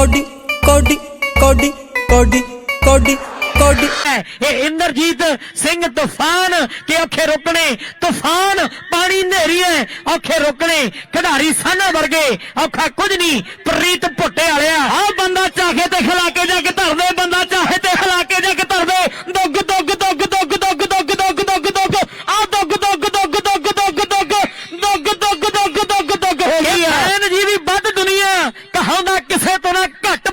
Cody ਕੋਡੀ ਕੋਡੀ ਕੋਡੀ ਕੋਡੀ ਕੋਡੀ। ਇਹ ਇੰਦਰਜੀਤ ਸਿੰਘ ਤੂਫਾਨ ਕਿ ਔਖੇ ਰੁਕਣੇ, ਤੂਫਾਨ ਪਾਣੀ ਨੇਰੀ ਹੈ ਔਖੇ ਰੁਕਣੇ, ਖਿਡਾਰੀ ਸਾਨਾ ਵਰਗੇ, ਔਖਾ ਕੁਝ ਨਹੀਂ, ਪ੍ਰੀਤ ਭੁੱਟੇ ਵਾਲਿਆ। ਆ ਬੰਦਾ ਚਾਹੇ ਤੇ ਖਿਲਾ ਕੇ ਜਾ ਕੇ ਧਰਦੇ, ਬੰਦਾ ਚਾਹੇ ਤੇ ਖਿਲਾ ਕੇ ਜਾ ਕੇ ਧਰਦੇ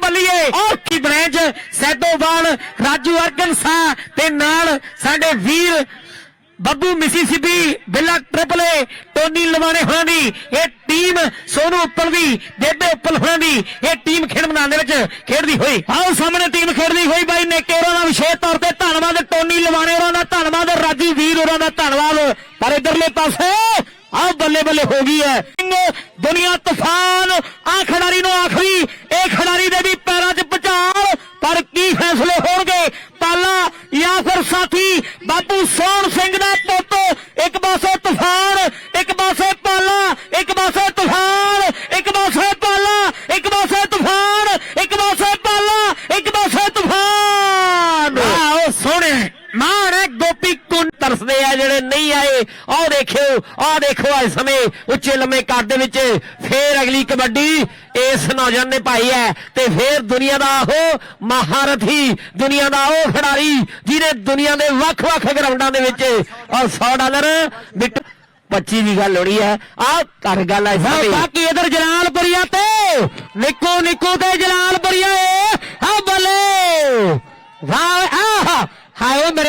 ਬੱਲੀਏ। ਔਰ ਬ੍ਰਾਂਚ ਸੈਦੋਵਾਲ ਰਾਜੂ ਅਰਗਨ ਸਾਹ ਤੇ ਨਾਲ ਸਾਡੇ ਵੀਰ Babbu Mississippi, Billa triple Tony ਲਵਾਣੇ ਹੋਣਾ ਦੀ। ਇਹ ਟੀਮ ਸੋਨੂ ਉੱਪਲ ਦੀ, ਬੇਬੇ ਉੱਪਲ ਹੋਣਾ ਦੀ। ਇਹ ਟੀਮ ਖੇਡ ਮੈਦਾਨ ਦੇ ਵਿੱਚ ਖੇਡਦੀ ਹੋਈ। ਆਓ ਸਾਹਮਣੇ ਟੀਮ ਖੇਡਦੀ ਹੋਈ ਬਾਈ ਨੇਕੇ ਦਾ ਵਿਸ਼ੇਸ਼ ਤੌਰ ਤੇ ਧੰਨਵਾਦ। ਟੋਨੀ ਲਵਾਣੇ ਹੋਰਾਂ ਦਾ ਧੰਨਵਾਦ, ਰਾਜੂ ਵੀਰ ਹੋਰਾਂ ਦਾ ਧੰਨਵਾਦ। ਪਰ ਇਧਰਲੇ ਪਾਸੇ ਆਹ ਬੱਲੇ ਬੱਲੇ ਹੋ ਗਈ ਹੈ। ਸਿੰਘ ਦੁਨੀਆ ਤੂਫਾਨ ਆ ਖਿਡਾਰੀ ਨੂੰ ਆਖਰੀ ਇਹ ਖਿਡਾਰੀ ਦੇ ਵੀ ਪੈਰਾਂ 'ਚ ਭਚਾਲ ਪਰ ਕੀ ਫੈਸਲੇ ਹੋਣਗੇ ਪਾਲਾ ਜਾਂ ਫਿਰ ਸਾਥੀ ਬਾਪੂ ਸੋਹਣ ਸਿੰਘ ਦਾ ਪੁੱਤ ਇੱਕ ਪਾਸੇ ਤੂਫਾਨ ਇੱਕ ਪਾਸੇ ਪਾਲਾ ਇੱਕ ਪਾਸੇ ਤੂਫਾਨ ਇੱਕ ਪਾਸੇ ਪਾਲਾ ਇੱਕ ਪਾਸੇ ਤੂਫਾਨ ਇੱਕ ਪਾਸੇ ਪਾਲਾ ਇੱਕ ਪਾਸੇ ਤੂਫਾਨ ਆਓ ਸੋਹਣੇ ਹੈ ਗੋਪੀ ਕੁੰਨ ਤਰਸਦੇ ਆ ਜਿਹੜੇ ਨਹੀਂ ਆਏ? ਆਹ ਦੇਖਿਓ ਆਹ ਦੇਖੋ ਇਸ ਸਮੇਂ ਉੱਚੇ ਲੰਮੇ ਕੱਦ ਦੇ ਵਿੱਚ ਫੇਰ ਅਗਲੀ ਕਬੱਡੀ ਇਸ ਨੌਜਵਾਨ ਨੇ ਪਾਈ ਹੈ ਤੇ ਫੇਰ ਦੁਨੀਆ ਦਾ ਉਹ ਮਹਾਰਥੀ ਦੁਨੀਆ ਦਾ ਉਹ ਖਿਡਾਰੀ ਜਿਹਨੇ ਦੁਨੀਆ ਦੇ ਵੱਖ-ਵੱਖ ਗਰਾਊਂਡਾਂ ਦੇ ਵਿੱਚ ਔਰ 100 ਡਾਲਰ ਬਿੱਟ 25 ਦੀ ਗੱਲ ਹੋਣੀ ਹੈ। ਆ ਕਰ ਗੱਲ ਐ ਸਾਰੇ ਬਾਕੀ ਇਧਰ ਜਲਾਲਪੁਰੀਆ ਤੇ ਨਿੱਕੂ ਨਿੱਕੂ ਤੇ ਜਲਾਲਪੁਰੀਆ ਏ। ਹਾਂ ਬੱਲੇ! ਵਾਹ